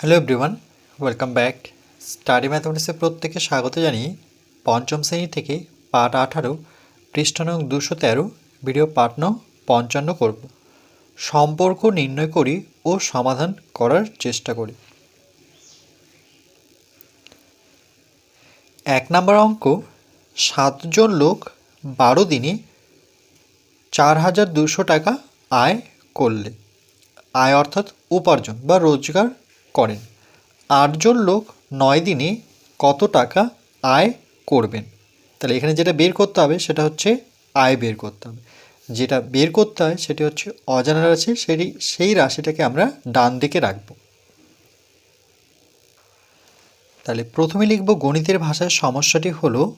Hello everyone welcome back study ম্যাথমেটিক্সে প্রত্যেকে স্বাগত জানিয়ে পঞ্চম শ্রেণি থেকে পাঠ আঠারো, পৃষ্ঠ নং দুশো তেরো, ভিডিও পাঠ নং পঞ্চান্ন করব। সম্পর্ক নির্ণয় করি ও সমাধান করার চেষ্টা করি। এক নম্বর অঙ্ক, সাতজন লোক বারো দিনে চার হাজার দুশো টাকা আয় করলে। আয় অর্থাৎ উপার্জন বা রোজগার করেন। আটজন লোক নয় দিনে কত টাকা আয় করবেন? তাহলে এখানে যেটা বের করতে হবে সেটা হচ্ছে আয় বের করতে হবে। যেটা বের করতে হয় সেটি হচ্ছে অজানা রাশি, সেটি সেই রাশিটাকে আমরা ডান দিকে রাখব। তাহলে প্রথমে লিখব গণিতের ভাষায় সমস্যাটি হলো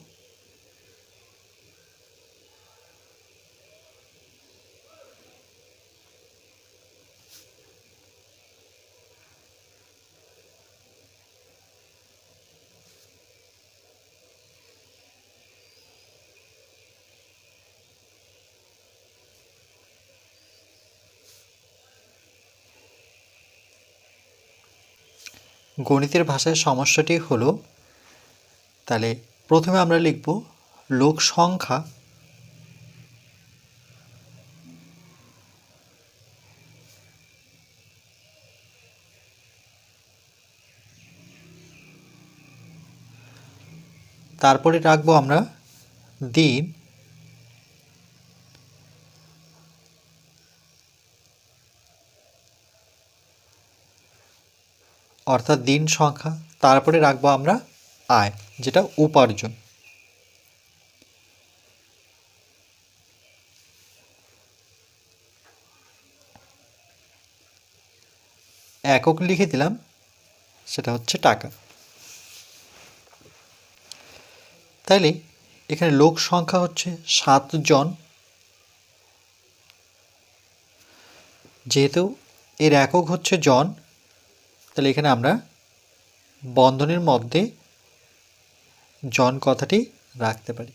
গণিতের ভাষায় সমস্যাটি হলো তাহলে প্রথমে আমরা লিখব লোক সংখ্যা তারপরে রাখব আমরা দিন। অর্থাৎ দিন সংখ্যা, তারপরে রাখব আমরা আয়, যেটা উপার্জন। একক লিখে দিলাম, সেটা হচ্ছে টাকা। তাইলে এখানে লোক সংখ্যা হচ্ছে সাতজন যেহেতু এর একক হচ্ছে জন তাহলে এখানে আমরা বন্ধনের মধ্যে জন কথাটি রাখতে পারি।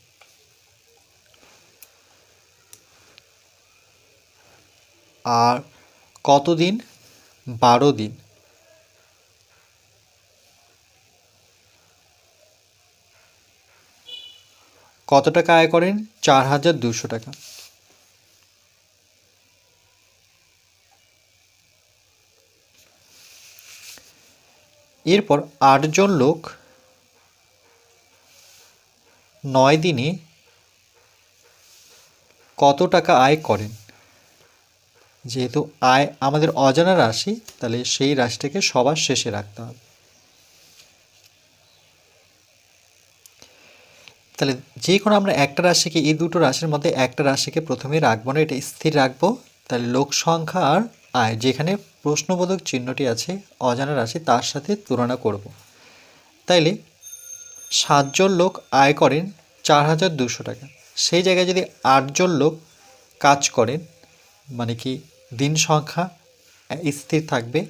আর কতদিন? বারো দিন। কত টাকা আয় করেন? চার হাজার দুশো টাকা। এরপর আটজন লোক নয় দিনে কত টাকা আয় করেন? যেহেতু আয় আমাদের অজানা রাশি, তাহলে সেই রাশিটাকে সবার শেষে রাখতে হবে। তাহলে যে কোনো আমরা একটা রাশিকে, এই দুটো রাশির মধ্যে একটা রাশিকে প্রথমে রাখব না, এটা স্থির রাখব। তাহলে লোক সংখ্যা আর আয় যেখানে প্রশ্নবোধক চিহ্নটি আছে, অজানা রাশি তার সাথে তুলনা করব। তাইলে সাতজন লোক আয় করেন চার হাজার দুশো টাকা। সেই জায়গায় যদি আটজন লোক কাজ করেন মানে কি দিন সংখ্যা স্থির থাকবে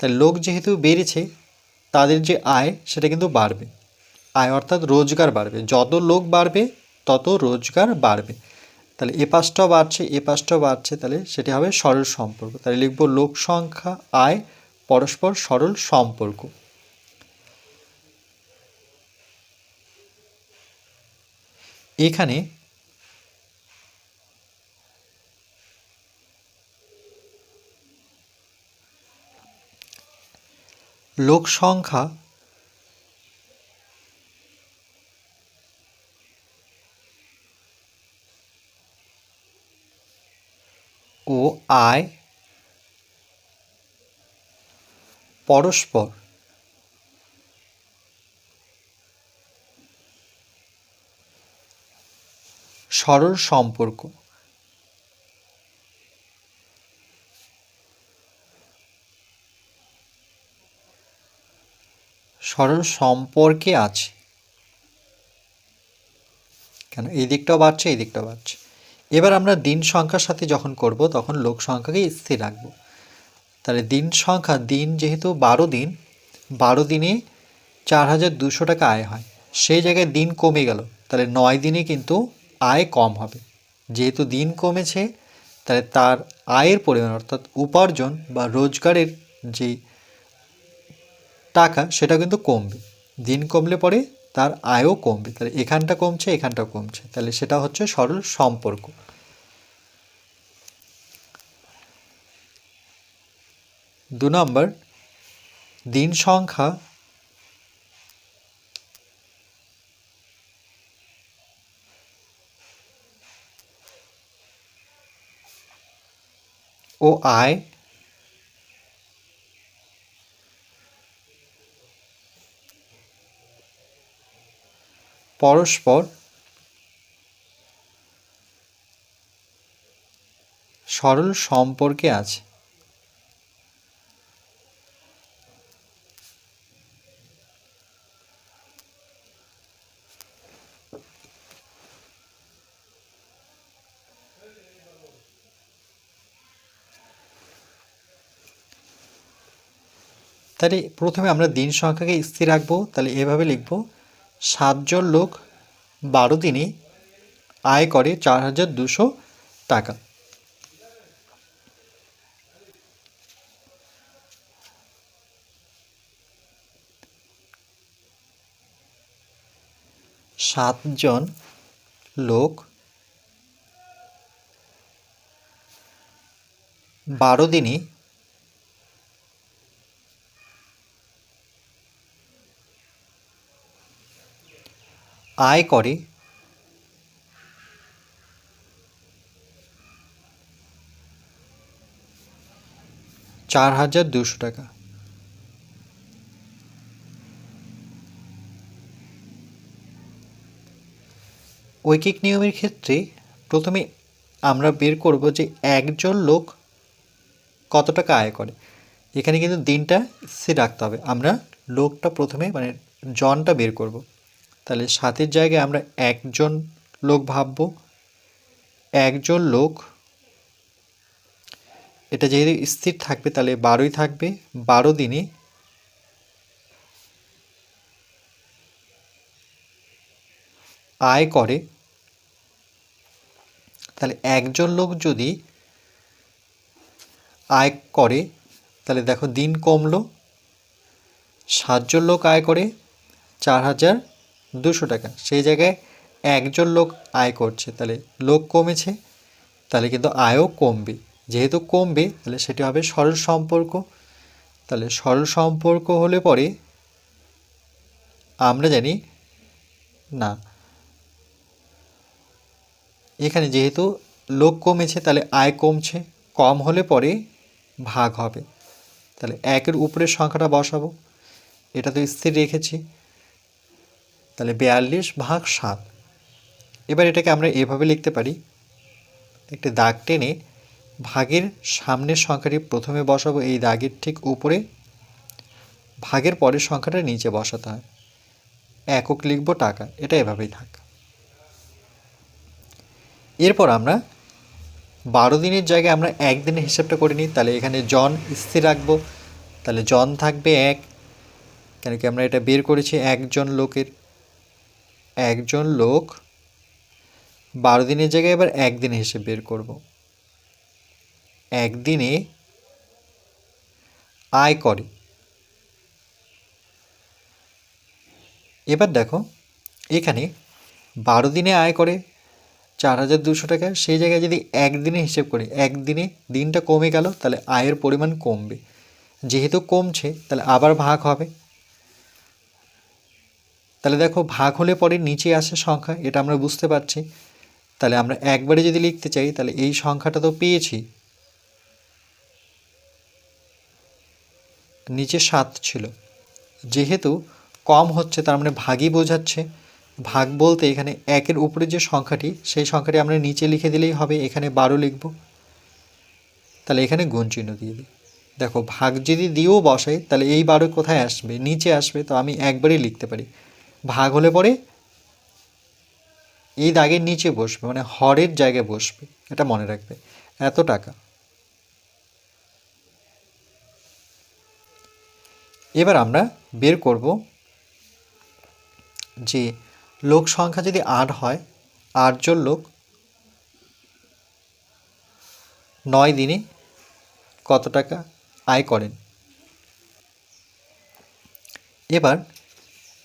তাই লোক যেহেতু বেড়েছে, তাদের যে আয় সেটা কিন্তু বাড়বে। আয় অর্থাৎ রোজগার বাড়বে। যত লোক বাড়বে, তত রোজগার বাড়বে। তাহলে এ পাশটাও বাড়ছে, এ পাশটাও বাড়ছে, তাহলে সেটি হবে সরল সম্পর্ক। তাহলে লিখব লোক সংখ্যা, আয়, পরস্পর সরল সম্পর্ক। এখানে লোক সংখ্যা ও আয় পরস্পর সরল সম্পর্ক। সরল সম্পর্কে আছে। কেন? এই দিকটাও বাড়ছে এই দিকটাও বাড়ছে। এবার আমরা দিন সংখ্যার সাথে যখন করব, তখন লোক সংখ্যাকে স্থির রাখব। তাহলে দিন সংখ্যা, দিন যেহেতু বারো দিন, বারো দিনে চার হাজার দুশো টাকা আয় হয়। সেই জায়গায় দিন কমে গেল। তাহলে নয় দিনে কিন্তু আয় কম হবে। যেহেতু দিন কমেছে, তাহলে তার আয়ের পরিমাণ, অর্থাৎ উপার্জন বা রোজগারের যে টাকা, সেটা কিন্তু কমবে। দিন কমলে পরে তার আয়ও কমবে। তাহলে এখানটা কমছে এখানটা কমছে। তাহলে সেটা হচ্ছে সরল সম্পর্ক। দু নম্বর, দিন সংখ্যা ও আয় পরস্পর সরল সম্পর্কে আছে। তাহলে প্রথমে আমরা দিন সংখ্যাকে স্থির রাখব তাহলে এভাবে লিখব। সাতজন লোক বারো দিনে আয় করে চার হাজার দুশো টাকা। সাতজন লোক বারো দিনে আয় করে। চার হাজার দুশো টাকা। ঐকিক নিয়মের ক্ষেত্রে প্রথমে আমরা বের করব যে একজন লোক কত টাকা আয় করে। এখানে কিন্তু দিনটা স্থির রাখতে হবে। আমরা লোকটা প্রথমে মানে জনটা বের করব। তাহলে সাতের জায়গায় আমরা একজন লোক ভাবব। একজন লোক, এটা যেহেতু স্থির থাকবে, তাহলে বারোই থাকবে। বারো দিনে আয় করে। তাহলে একজন লোক যদি আয় করে, তাহলে দেখো দিন কমলো। সাতজন লোক আয় করে, চার হাজার দুশো টাকা। সেই জায়গায় একজন লোক আয় করছে, তাহলে লোক কমেছে, তাহলে কিন্তু আয়ও কমবে। যেহেতু কমবে, তাহলে সেটি হবে সরল সম্পর্ক। তাহলে সরল সম্পর্ক হলে পরে আমরা জানি, না, এখানে যেহেতু লোক কমেছে, তাহলে আয় কমছে, কম হলে পরে ভাগ হবে। তাহলে একের উপরের সংখ্যাটা বসাবো। এটা তো স্থির রেখেছি। তাহলে বিয়াল্লিশ ভাগ সাত। এবার এটাকে আমরা এভাবে লিখতে পারি। একটি দাগ টেনে ভাগের সামনের সংখ্যাটি প্রথমে বসাবো, এই দাগের ঠিক উপরে। ভাগের পরের সংখ্যাটা নিচে বসাতে হয়। একক লিখব টাকা, এটা এভাবেই থাক। এরপর আমরা বারো দিনের জায়গায় আমরা একদিনের হিসাবটা করে নিই, তাহলে এখানে জন স্থির রাখব। তাহলে জন থাকবে এক। কেন কি আমরা এটা বের করেছি একজন লোকের। একজন লোক বারো দিনের জায়গায় এবার একদিনে হিসেব বের করব। একদিনে আয় করে। এবার দেখো, এখানে বারো দিনে আয় করে চার হাজার দুশো টাকা, সেই জায়গায় যদি একদিনে হিসেব করি, একদিনে দিনটা কমে গেল, তাহলে আয়ের পরিমাণ কমবে। যেহেতু কমছে, তাহলে আবার ভাগ হবে। তাহলে দেখো ভাগ হলে পরে নিচে আসে সংখ্যা, এটা আমরা বুঝতে পারছি। তাহলে আমরা একবারে যদি লিখতে চাই, তাহলে এই সংখ্যাটা তো পেয়েছি। নিচে সাত ছিল। যেহেতু কম হচ্ছে, তার মানে ভাগই বোঝাচ্ছে। ভাগ বলতে এখানে একের উপরে যে সংখ্যাটি, সেই সংখ্যাটি আমরা নিচে লিখে দিলেই হবে, এখানে বারো লিখব। তাহলে এখানে গুণ চিহ্ন দিয়ে দিই। দেখো, ভাগ যদি দিয়েও বসাই, তাহলে এই বারো কোথায় আসবে? নিচে আসবে, তো আমি একবারেই লিখতে পারি। ভাগ হলে পরে এই দাগের নিচে বসবে মানে হরের জায়গায় বসবে, এটা মনে রাখবে, এত টাকা। এবার আমরা বের করব যে লোক সংখ্যা যদি আট হয়, আটজন লোক নয় দিনে কত টাকা আয় করেন? এবার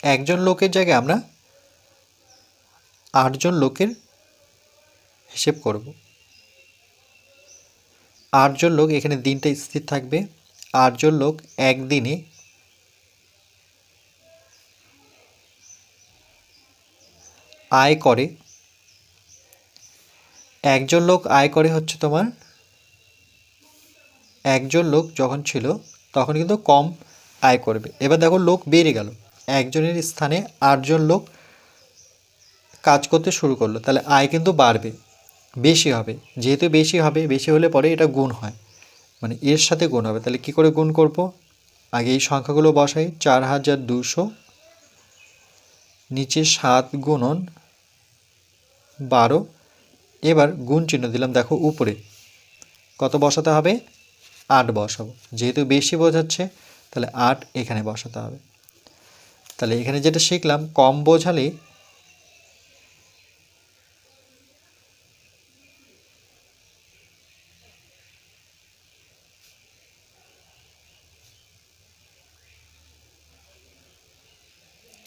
একজন লোকের জায়গায় আমরা আটজন লোকের হিসেব করব। আটজন লোক এখানে দিনটা স্থির থাকবে। আটজন লোক একদিনে আয় করে। একজন লোক আয় করে হচ্ছে তোমার, একজন লোক যখন ছিল তখন কিন্তু কম আয় করবে। এবার দেখো লোক বেড়ে গেল। একজনের স্থানে আটজন লোক কাজ করতে শুরু করল, তাহলে আয় কিন্তু বাড়বে, বেশি হবে। যেহেতু বেশি হবে, বেশি হলে পরে এটা গুণ হয়। মানে এর সাথে গুণ হবে। তাহলে কি করে গুণ করব? আগে এই সংখ্যাগুলো বসাই, চার হাজার দুশো নিচে সাত গুণন বারো। এবার গুণ চিহ্ন দিলাম, দেখো উপরে। কত বসাতে হবে? আট বসাবো। যেহেতু বেশি বোঝাচ্ছে, তাহলে আট এখানে বসাতে হবে। তাহলে এখানে যেটা শিখলাম কম বোঝালে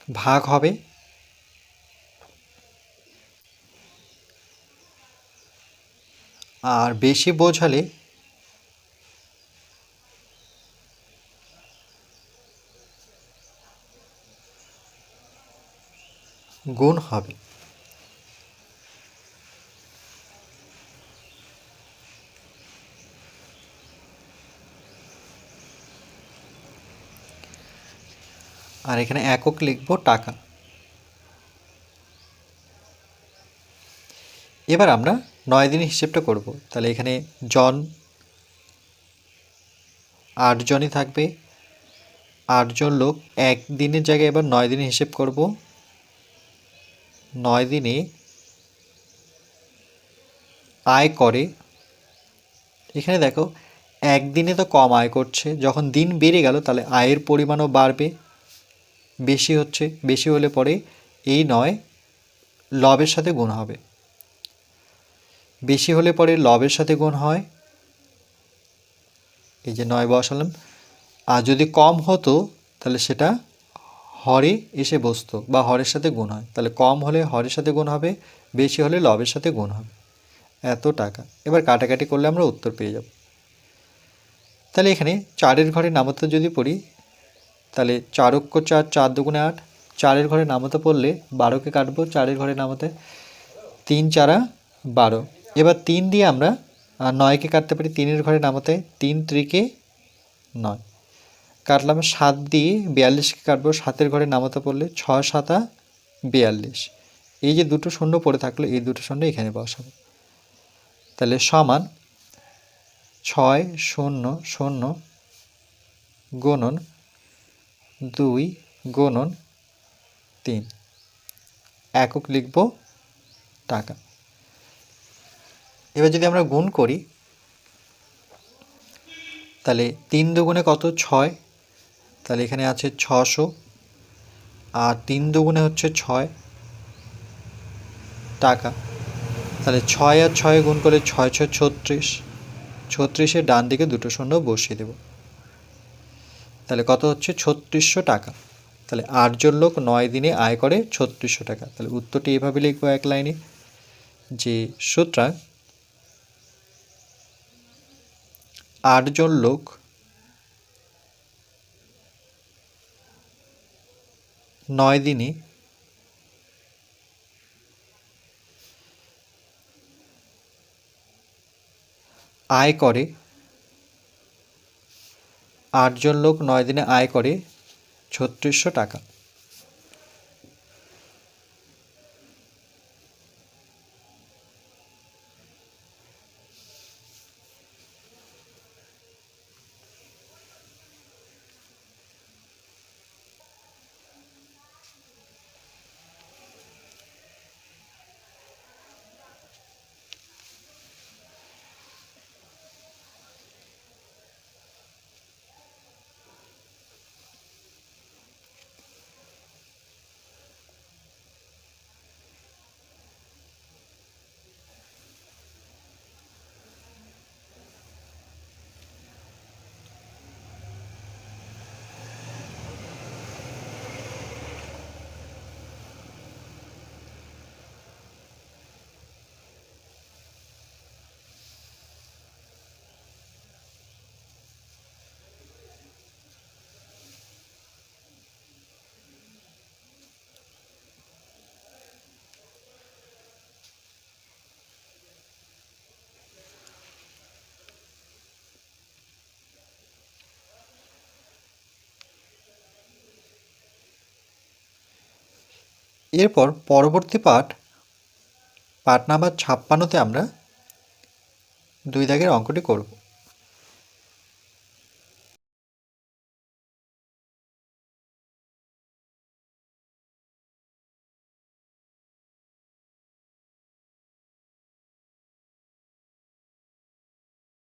ভাগ হবে আর বেশি বোঝালে গুণ হবে। আর এখানে একক লিখব টাকা। এবার আমরা নয় দিনের হিসেবটা করব। তাহলে এখানে জন আটজনই থাকবে। আটজন লোক এক দিনের জায়গায় এবার নয় দিনের হিসেব করব। নয় দিনে আয় করে। এখানে দেখো, একদিনে তো কম আয় করছে। যখন দিন বেড়ে গেল, তাহলে আয়ের পরিমাণও বাড়বে। বেশি হচ্ছে, বেশি হলে পরে এই নয় লবের সাথে গুণ হবে। বেশি হলে পরে লবের সাথে গুণ হয়। এই যে নয় বসালাম। আর যদি কম হতো, তাহলে সেটা হরে এসে বসতো বা হরের সাথে গুণ হয়। তাহলে কম হলে হরের সাথে গুণ হবে, বেশি হলে লবের সাথে গুণ হবে। এত টাকা। এবার কাটাকাটি করলে আমরা উত্তর পেয়ে যাব। তাহলে এখানে চারের ঘরে নামতে যদি পড়ি, তাহলে চারক্য চার চার দুগুণে আট, চারের ঘরে নামতে পড়লে বারোকে কাটবো, চারের ঘরে নামতে তিন চারা বারো। এবার তিন দিয়ে আমরা নয়কে কাটতে পারি, তিনের ঘরে নামতে তিন, ত্রিকে নয়। কাটলাম সাত দিয়ে বিয়াল্লিশকে কাটবো। সাতের ঘরে নামাতে পড়লে ছয় সাতা বিয়াল্লিশ। এই যে দুটো শূন্য পড়ে থাকল, এই দুটো শূন্য এখানে বসাবো। তাহলে সমান ছয় শূন্য শূন্য গুণন দুই গুণন তিন। একক লিখব টাকা। এবার যদি আমরা গুণ করি, তাহলে তিন দুগুণে কত? ছয়। তাহলে এখানে আছে ছশো আর তিন দুগুণে হচ্ছে ছয় টাকা। তাহলে ছয় আর ছয় গুণ করলে ছয় ছয় ছত্রিশ ছত্রিশের ডান দিকে দুটো শূন্য বসিয়ে দেব। তাহলে কত হচ্ছে? ছত্রিশশো টাকা। তাহলে আটজন লোক নয় দিনে আয় করে ছত্রিশশো টাকা। তাহলে উত্তরটি এভাবে লিখব এক লাইনে যে সুতরাং আটজন লোক নয় দিনই। আয় করে। আটজন লোক নয় দিনে আয় করে ছত্রিশশো টাকা। এরপর পরবর্তী পাঠ পাঠ নাম্বার ছাপ্পান্নতে আমরা দুই দাগের অঙ্কটি করব।